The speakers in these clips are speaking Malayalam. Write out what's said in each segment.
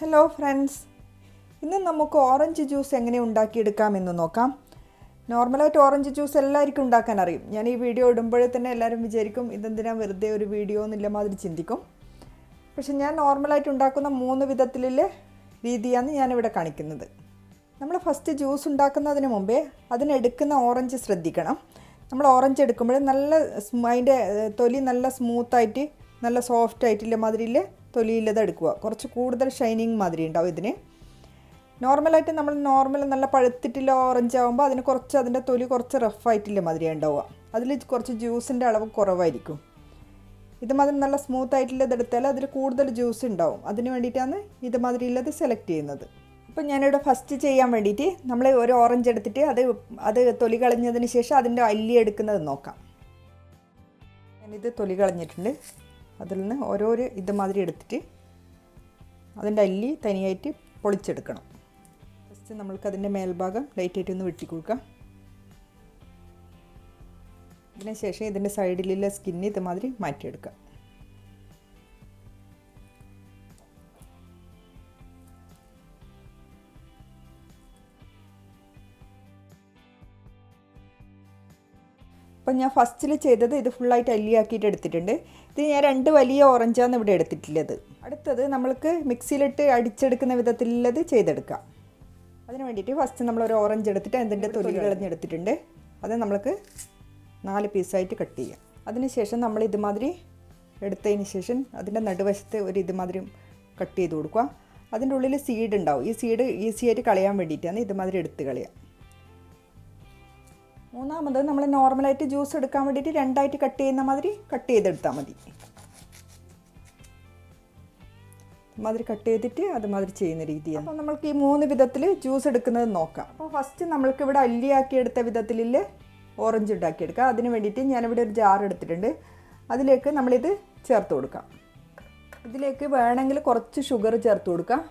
ഹലോ ഫ്രണ്ട്സ് ഇന്ന് നമുക്ക് ഓറഞ്ച് ജ്യൂസ് എങ്ങനെ ഉണ്ടാക്കിയെടുക്കാമെന്ന് നോക്കാം. നോർമലായിട്ട് ഓറഞ്ച് ജ്യൂസ് എല്ലാവർക്കും ഉണ്ടാക്കാൻ അറിയും. ഞാൻ ഈ വീഡിയോ ഇടുമ്പോഴേ തന്നെ എല്ലാവരും വിചാരിക്കും ഇതെന്തിനാ വെറുതെ ഒരു വീഡിയോ എന്നില്ല മാതിരി ചിന്തിക്കും. പക്ഷെ ഞാൻ നോർമലായിട്ട് ഉണ്ടാക്കുന്ന മൂന്ന് വിധത്തിലുള്ള രീതിയാണ് ഞാനിവിടെ കാണിക്കുന്നത്. നമ്മൾ ഫസ്റ്റ് ജ്യൂസ് ഉണ്ടാക്കുന്നതിന് മുമ്പേ അതിനെടുക്കുന്ന ഓറഞ്ച് ശ്രദ്ധിക്കണം. നമ്മൾ ഓറഞ്ച് എടുക്കുമ്പോൾ നല്ല അതിന്റെ തൊലി നല്ല സ്മൂത്തായിട്ട് നല്ല സോഫ്റ്റ് ആയിട്ടുള്ള മാതിരിയിൽ തൊലിയില്ലത് എടുക്കുക. കുറച്ച് കൂടുതൽ ഷൈനിങ് മാതിരി ഉണ്ടാവും ഇതിന്. നോർമലായിട്ട് നമ്മൾ നോർമൽ നല്ല പഴുത്തിട്ടുള്ള ഓറഞ്ച് ആകുമ്പോൾ അതിന് കുറച്ച് അതിന്റെ തൊലി കുറച്ച് റഫായിട്ടില്ല മാതിരി ഉണ്ടാവുക. അതിൽ കുറച്ച് ജ്യൂസിന്റെ അളവ് കുറവായിരിക്കും. ഇതുമാതിരി നല്ല സ്മൂത്ത് ആയിട്ടുള്ളത് എടുത്താൽ അതിൽ കൂടുതൽ ജ്യൂസ് ഉണ്ടാവും. അതിന് വേണ്ടിയിട്ടാണ് ഇതുമാതിരി ഉള്ളത് സെലക്ട് ചെയ്യുന്നത്. അപ്പോൾ ഞാനിവിടെ ഫസ്റ്റ് ചെയ്യാൻ വേണ്ടിയിട്ട് നമ്മൾ ഒരു ഓറഞ്ച് എടുത്തിട്ട് അത് അത് തൊലി കളഞ്ഞതിന് ശേഷം അതിന്റെ അല്ലി എടുക്കുന്നത് നോക്കാം. ഞാനിത് തൊലി കളഞ്ഞിട്ടുണ്ട്. അതിൽ നിന്ന് ഓരോരോ ഇതുമാതിരി എടുത്തിട്ട് അതിന്റെ അല്ലി തനിയായിട്ട് പൊളിച്ചെടുക്കണം. ഫസ്റ്റ് നമ്മൾക്ക് അതിന്റെ മേൽഭാഗം ലൈറ്റായിട്ട് ഒന്ന് വെട്ടി കൊടുക്കാം. അതിനുശേഷം ശേഷം ഇതിന്റെ സൈഡിലുള്ള സ്കിന്ന് ഇതുമാതിരി മാറ്റിയെടുക്കാം. അപ്പം ഞാൻ ഫസ്റ്റിൽ ചെയ്തത് ഇത് ഫുള്ളായിട്ട് അല്ലിയാക്കിയിട്ട് എടുത്തിട്ടുണ്ട്. ഇത് ഞാൻ രണ്ട് വലിയ ഓറഞ്ചാണ് ഇവിടെ എടുത്തിട്ടുള്ളത്. അടുത്തത് നമ്മൾക്ക് മിക്സിയിലിട്ട് അടിച്ചെടുക്കുന്ന വിധത്തിലുള്ളത് ചെയ്തെടുക്കാം. അതിന് വേണ്ടിയിട്ട് ഫസ്റ്റ് നമ്മൾ ഒരു ഓറഞ്ച് എടുത്തിട്ട് അതിന്റെ തൊലി കളഞ്ഞെടുത്തിട്ടുണ്ട് അത് നമ്മൾക്ക് നാല് പീസായിട്ട് കട്ട് ചെയ്യാം. അതിനുശേഷം നമ്മൾ ഇതുമാതിരി എടുത്തതിന് ശേഷം അതിന്റെ നടുവശത്ത് ഒരു ഇതുമാതിരി കട്ട് ചെയ്ത് കൊടുക്കുക. അതിന്റെ ഉള്ളിൽ സീഡ് ഉണ്ടാവും. ഈ സീഡ് ഈസിയായിട്ട് കളയാൻ വേണ്ടിയിട്ടാണ് ഇതുമാതിരി എടുത്ത് കളയുക. മൂന്നാമത് നമ്മൾ നോർമലായിട്ട് ജ്യൂസ് എടുക്കാൻ വേണ്ടിയിട്ട് രണ്ടായിട്ട് കട്ട് ചെയ്യുന്ന മാതിരി കട്ട് ചെയ്തെടുത്താൽ മതി. മാതിരി കട്ട് ചെയ്തിട്ട് അതുമാതിരി ചെയ്യുന്ന രീതിയാണ്. അപ്പോൾ നമ്മൾക്ക് ഈ മൂന്ന് വിധത്തിൽ ജ്യൂസ് എടുക്കുന്നത് നോക്കാം. അപ്പോൾ ഫസ്റ്റ് നമ്മൾക്ക് ഇവിടെ അല്ലിയാക്കി എടുത്ത വിധത്തിലുള്ള ഓറഞ്ച് ഉണ്ടാക്കിയെടുക്കാം അതിന് വേണ്ടിയിട്ട് ഞാനിവിടെ ഒരു ജാർ എടുത്തിട്ടുണ്ട്. അതിലേക്ക് നമ്മളിത് ചേർത്ത് കൊടുക്കാം. ഇതിലേക്ക് വേണമെങ്കിൽ കുറച്ച് ഷുഗർ ചേർത്ത് കൊടുക്കാം.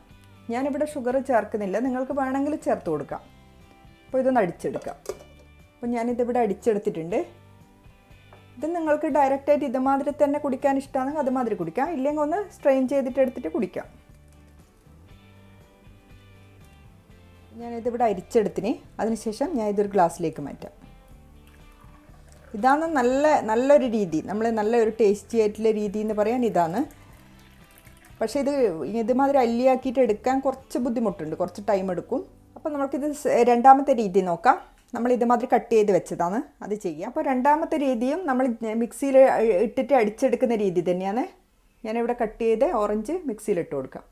ഞാനിവിടെ ഷുഗർ ചേർക്കുന്നില്ല. നിങ്ങൾക്ക് വേണമെങ്കിൽ ചേർത്ത് കൊടുക്കാം. അപ്പോൾ ഇതൊന്ന് അടിച്ചെടുക്കാം. അപ്പോൾ ഞാനിതിവിടെ അടിച്ചെടുത്തിട്ടുണ്ട്. ഇത് നിങ്ങൾക്ക് ഡയറക്റ്റായിട്ട് ഇതുമാതിരി തന്നെ കുടിക്കാൻ ഇഷ്ടമാണെങ്കിൽ അതുമാതിരി കുടിക്കാം. ഇല്ലെങ്കിൽ ഒന്ന് സ്ട്രെയിൻ ചെയ്തിട്ട് എടുത്തിട്ട് കുടിക്കാം. ഞാനിതിവിടെ അരിച്ചെടുത്തിന്. അതിനുശേഷം ഞാൻ ഇതൊരു ഗ്ലാസ്സിലേക്ക് മാറ്റാം. ഇതാണ് നല്ല നല്ലൊരു രീതി. നമ്മൾ നല്ലൊരു ടേസ്റ്റി ആയിട്ടുള്ള രീതി എന്ന് പറയാൻ ഇതാണ്. പക്ഷേ ഇത് ഇതുമാതിരി അല്ലിയാക്കിയിട്ട് എടുക്കാൻ കുറച്ച് ബുദ്ധിമുട്ടുണ്ട്. കുറച്ച് ടൈം എടുക്കും. അപ്പോൾ നമുക്കിത് രണ്ടാമത്തെ രീതി നോക്കാം. നമ്മൾ ഇതുമാതിരി കട്ട് ചെയ്ത് വെച്ചതാണ്. അത് ചെയ്യുക. അപ്പോൾ രണ്ടാമത്തെ രീതിയും നമ്മൾ മിക്സിയിൽ ഇട്ടിട്ട് അടിച്ചെടുക്കുന്ന രീതി തന്നെയാണ്. ഞാനിവിടെ കട്ട് ചെയ്ത് ഓറഞ്ച് മിക്സിയിൽ ഇട്ട് കൊടുക്കാം.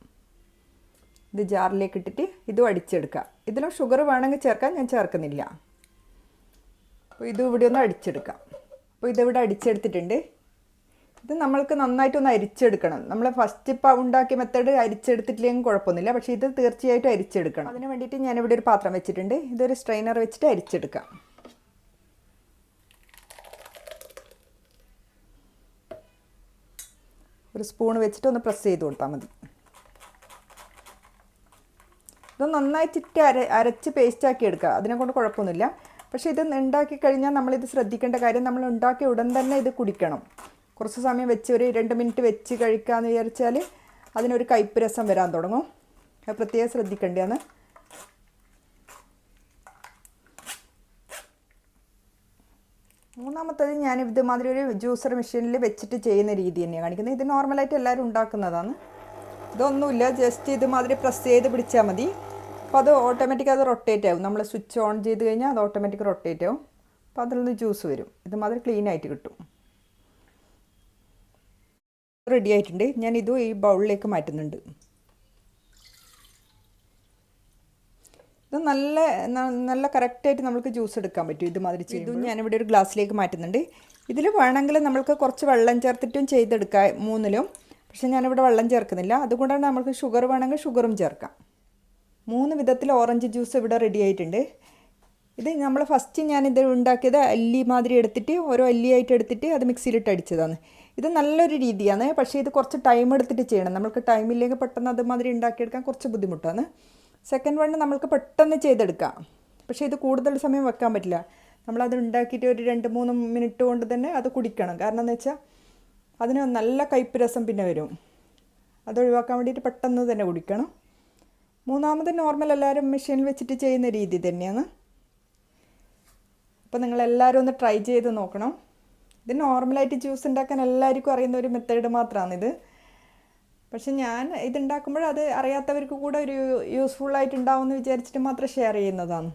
ഇത് ജാറിലേക്ക് ഇട്ടിട്ട് ഇതും അടിച്ചെടുക്കാം ഇതിലും ഷുഗർ വേണമെങ്കിൽ ചേർക്കാൻ ഞാൻ ചേർക്കുന്നില്ല. അപ്പോൾ ഇതും ഇവിടെ ഒന്ന് അടിച്ചെടുക്കാം. അപ്പോൾ ഇതിവിടെ അടിച്ചെടുത്തിട്ടുണ്ട്. ഇത് നമ്മൾക്ക് നന്നായിട്ടൊന്ന് അരിച്ചെടുക്കണം. നമ്മൾ ഫസ്റ്റ് ഇപ്പം ഉണ്ടാക്കിയ മെത്തേഡ് അരിച്ചെടുത്തിട്ടില്ലെങ്കിൽ കുഴപ്പമൊന്നുമില്ല. പക്ഷേ ഇത് തീർച്ചയായിട്ടും അരിച്ചെടുക്കണം. അതിന് വേണ്ടിയിട്ട് ഞാനിവിടെ ഒരു പാത്രം വെച്ചിട്ടുണ്ട്. ഇതൊരു സ്ട്രെയിനർ വെച്ചിട്ട് അരിച്ചെടുക്കാം. ഒരു സ്പൂൺ വെച്ചിട്ട് ഒന്ന് പ്രസ് ചെയ്ത് കൊടുത്താൽ മതി. ഇത് നന്നായിട്ട് അര അരച്ച് പേസ്റ്റാക്കി എടുക്കുക. അതിനെ കൊണ്ട് കുഴപ്പമൊന്നുമില്ല. പക്ഷേ ഇത് ഉണ്ടാക്കി കഴിഞ്ഞാൽ നമ്മളിത് ശ്രദ്ധിക്കേണ്ട കാര്യം നമ്മൾ ഉണ്ടാക്കിയ ഉടൻ തന്നെ ഇത് കുടിക്കണം. കുറച്ച് സമയം വെച്ച് ഒരു രണ്ട് മിനിറ്റ് വെച്ച് കഴിക്കാമെന്ന് വിചാരിച്ചാൽ അതിനൊരു കയ്പ്പ് രസം വരാൻ തുടങ്ങും. അത് പ്രത്യേകം ശ്രദ്ധിക്കേണ്ടതാണ്. മൂന്നാമത്തത് ഞാൻ ഇതുമാതിരി ഒരു ജ്യൂസർ മെഷീനിൽ വെച്ചിട്ട് ചെയ്യുന്ന രീതി തന്നെയാണ് കാണിക്കുന്നത്. ഇത് നോർമലായിട്ട് എല്ലാവരും ഉണ്ടാക്കുന്നതാണ്. ഇതൊന്നുമില്ല ജസ്റ്റ് ഇതുമാതിരി പ്രസ് ചെയ്ത് പിടിച്ചാൽ മതി. അപ്പോൾ അത് ഓട്ടോമാറ്റിക് അത് റൊട്ടേറ്റ് ആവും. നമ്മൾ സ്വിച്ച് ഓൺ ചെയ്ത് കഴിഞ്ഞാൽ അത് ഓട്ടോമാറ്റിക് റൊട്ടേറ്റ് ആവും. അപ്പോൾ അതിൽ നിന്ന് ജ്യൂസ് വരും. ഇതുമാതിരി ക്ലീൻ ആയിട്ട് കിട്ടും. റെഡി ആയിട്ടുണ്ട്. ഞാൻ ഇതും ഈ ബൗളിലേക്ക് മാറ്റുന്നുണ്ട്. ഇത് നല്ല നല്ല കറക്റ്റായിട്ട് നമുക്ക് ജ്യൂസ് എടുക്കാൻ പറ്റും ഇതുമാതിരി ഇതും ഞാനിവിടെ ഒരു ഗ്ലാസ്സിലേക്ക് മാറ്റുന്നുണ്ട്. ഇതിൽ വേണമെങ്കിൽ നമ്മൾക്ക് കുറച്ച് വെള്ളം ചേർത്തിട്ടും ചെയ്തെടുക്കാം മൂന്നിലും. പക്ഷേ ഞാനിവിടെ വെള്ളം ചേർക്കുന്നില്ല. അതുകൊണ്ടാണ് നമുക്ക് ഷുഗർ വേണമെങ്കിൽ ഷുഗറും ചേർക്കാം. മൂന്ന് വിധത്തിൽ ഓറഞ്ച് ജ്യൂസ് ഇവിടെ റെഡി ആയിട്ടുണ്ട്. ഇത് നമ്മൾ ഫസ്റ്റ് ഞാനിത് ഉണ്ടാക്കിയത് അല്ലി മാതിരി എടുത്തിട്ട് ഓരോ അല്ലിയായിട്ട് എടുത്തിട്ട് അത് മിക്സിയിലിട്ട് അടിച്ചതാണ്. ഇത് നല്ലൊരു രീതിയാണ്. പക്ഷേ ഇത് കുറച്ച് ടൈം എടുത്തിട്ട് ചെയ്യണം. നമുക്ക് ടൈമില്ലെങ്കിൽ പെട്ടെന്ന് അതുമാതിരി ഉണ്ടാക്കിയെടുക്കാൻ കുറച്ച് ബുദ്ധിമുട്ടാണ്. സെക്കൻഡ് വണ്ണ് നമുക്ക് പെട്ടെന്ന് ചെയ്തെടുക്കാം. പക്ഷേ ഇത് കൂടുതൽ സമയം വെക്കാൻ പറ്റില്ല. നമ്മളത് ഉണ്ടാക്കിയിട്ട് ഒരു രണ്ട് മൂന്ന് മിനിറ്റ് കൊണ്ട് തന്നെ അത് കുടിക്കണം. കാരണം എന്ന് വെച്ചാൽ അതിന് നല്ല കയ്പ്പ് രസം പിന്നെ വരും. അത് ഒഴിവാക്കാൻ വേണ്ടിയിട്ട് പെട്ടെന്ന് തന്നെ കുടിക്കണം. മൂന്നാമത് നോർമൽ എല്ലാവരും മെഷീനിൽ വെച്ചിട്ട് ചെയ്യുന്ന രീതി തന്നെയാണ്. അപ്പോൾ നിങ്ങളെല്ലാവരും ഒന്ന് ട്രൈ ചെയ്ത് നോക്കണം. ഇത് നോർമലായിട്ട് ജ്യൂസ് ഉണ്ടാക്കാൻ എല്ലാവർക്കും അറിയുന്ന ഒരു മെത്തേഡ് മാത്രമാണിത് പക്ഷെ ഞാൻ ഇതുണ്ടാക്കുമ്പോൾ അത് അറിയാത്തവർക്ക് കൂടെ ഒരു യൂസ്ഫുൾ ആയിട്ട് ഉണ്ടാവും എന്ന് വിചാരിച്ചിട്ട് മാത്രം ഷെയർ ചെയ്യുന്നതാണ്.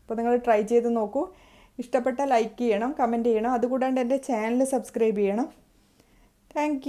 അപ്പോൾ നിങ്ങൾ ട്രൈ ചെയ്ത് നോക്കൂ. ഇഷ്ടപ്പെട്ട ലൈക്ക് ചെയ്യണം കമന്റ് ചെയ്യണം. അതുകൂടാണ്ട് എന്റെ ചാനൽ സബ്സ്ക്രൈബ് ചെയ്യണം. താങ്ക്